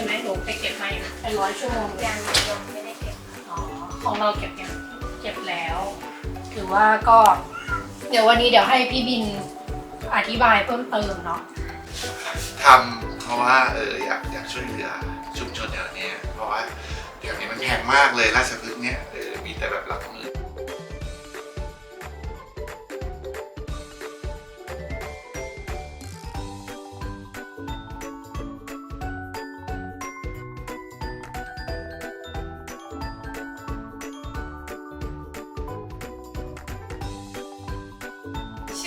ช่ไหมหนูไปเก็บมาเป็นร้อยชั่วโมงยังยังไม่ได้เก็บอ๋อของเราเก็บยังเก็บแล้วถือว่าก็ เดี๋ยววันนี้เดี๋ยวให้พี่บินอธิบายเพิ่มเติมเนาะทำเพราะว่าเอออยากอยากช่วยเหลือชุมชนแถวเนี้ยเพราะว่าเดี๋ยวนี้มันแพงมากเลยราชพฤกษ์เนี่ยเออมีแต่แบบหลักหมื่น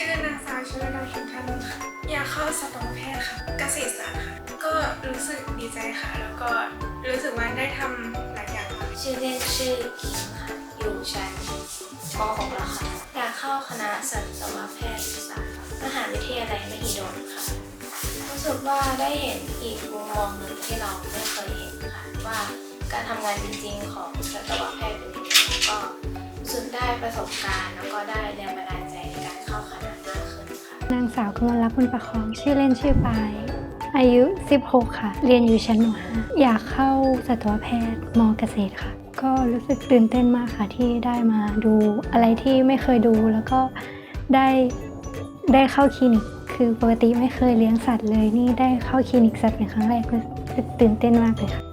ชื่อนางสาวชลดาชุมทันค่ะอยากเข้าสัตวแพทย์ค่ะ เกษตรศาสตร์ค่ะ ก็รู้สึกดีใจค่ะ แล้วก็รู้สึกว่าได้ทำหลายอย่างค่ะชื่อเล่นชื่อคิงค่ะ อยู่ชั้นม .6 แล้วค่ะ อยากเข้าคณะสัตวแพทยศาสตร์มหาวิทยาลัยมหิดลค่ะ รู้สึกว่าได้เห็นอีกมุมมองหนึ่งที่เราไม่เคยเห็นค่ะ ว่าการทำงานจริงๆของสัตวแพทย์เป็นยังไงก็รู้สึกได้ประสบการณ์แล้วก็ได้แรงบันดาล นางสาวกมลรักษ์บุญประคอง ชื่อเล่นชื่อปาย อายุ 16 ค่ะ เรียนอยู่ชั้นม .5 อยากเข้าสัตวแพทย์มเกษตรค่ะ ก็รู้สึกตื่นเต้นมากค่ะที่ได้มาดูอะไรที่ไม่เคยดูแล้วก็ได้ได้เข้าคลินิก คือปกติไม่เคยเลี้ยงสัตว์เลยนี่ได้เข้าคลินิกสัตว์เป็นครั้งแรกรู้สึกตื่นเต้นมากเลยค่ะ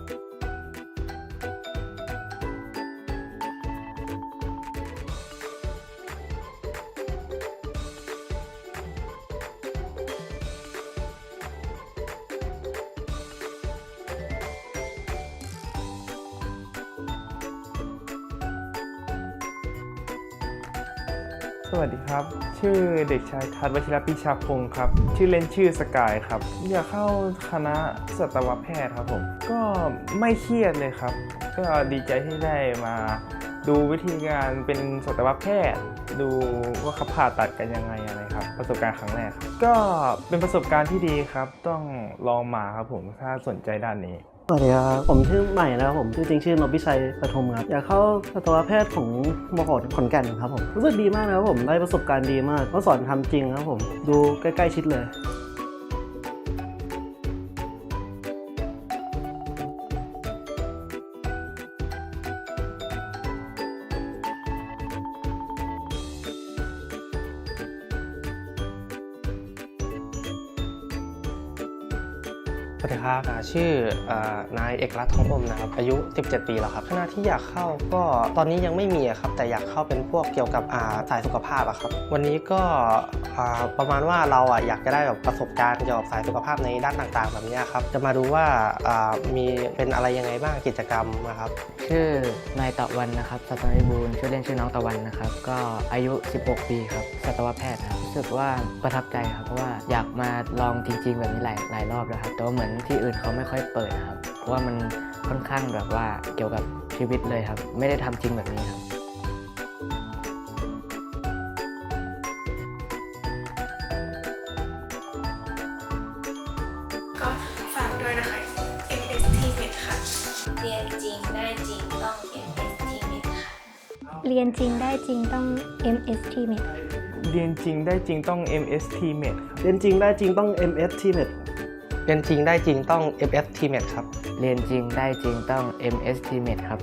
สวัสดีครับ ชื่อเด็กชายทัศน์วชิรปิชาพงศ์ครับ ชื่อเล่นชื่อสกายครับ อยากเข้าคณะสัตวแพทย์ครับผม ก็ไม่เครียดเลยครับ ก็ดีใจที่ได้มาดูวิธีการเป็นสัตวแพทย์ ดูว่าเขาผ่าตัดกันยังไงอะไรครับ ประสบการณ์ครั้งแรกครับก็เป็นประสบการณ์ที่ดีครับ ต้องลองมาครับผมถ้าสนใจด้านนี้ สวัสดีครับผมชื่อใหม่นะครับผมชื่อจริงชื่อนพิชัยปฐมครับอยากเข้าสัตวแพทย์ของมขขอนแก่นครับผมรู้สึกดีมากนะครับผมได้ประสบการณ์ดีมากเขาสอนทำจริงครับผมดูใกล้ ๆ ชิดเลย สวัสดีครับชื่อนายเอกลักษณ์ทองอมนะครับอายุ 17 ปีแล้วครับคณะที่อยากเข้าก็ตอนนี้ยังไม่มีครับแต่อยากเข้าเป็นพวกเกี่ยวกับสายสุขภาพอะครับวันนี้ก็ประมาณว่าเราอะอยากจะได้แบบประสบการณ์เกี่ยวกับสายสุขภาพในด้านต่างๆ แบบนี้ครับจะมาดูว่ามีเป็นอะไรยังไงบ้างกิจกรรมนะครับชื่อนายตะวันนะครับสัตวิบูลชื่อเล่นชื่อน้องตะวันนะครับก็อายุ 16 ปีครับสัตวแพทย์ครับรู้สึกว่าประทับใจครับเพราะว่าอยากมาลองจริง ๆ แบบนี้หลายหลายรอบแล้วครับแต่ว่าเหมือนที่อื่นเขาไม่ค่อยเปิดครับ เพราะว่ามันค่อนข้างแบบว่าเกี่ยวกับชีวิตเลยครับ ไม่ได้ทำจริงแบบนี้ครับก็ฝากด้วยนะคะ MST Med ค่ะ เรียนจริงได้จริงต้อง MST Med ค่ะ เรียนจริงได้จริงต้อง MST Med เรียนจริงได้จริงต้อง MST Med ครับเรียนจริงได้จริงต้อง MST Med เรียนจริงได้จริงต้อง FST Med ครับ เรียนจริงได้จริงต้อง MST Med ครับ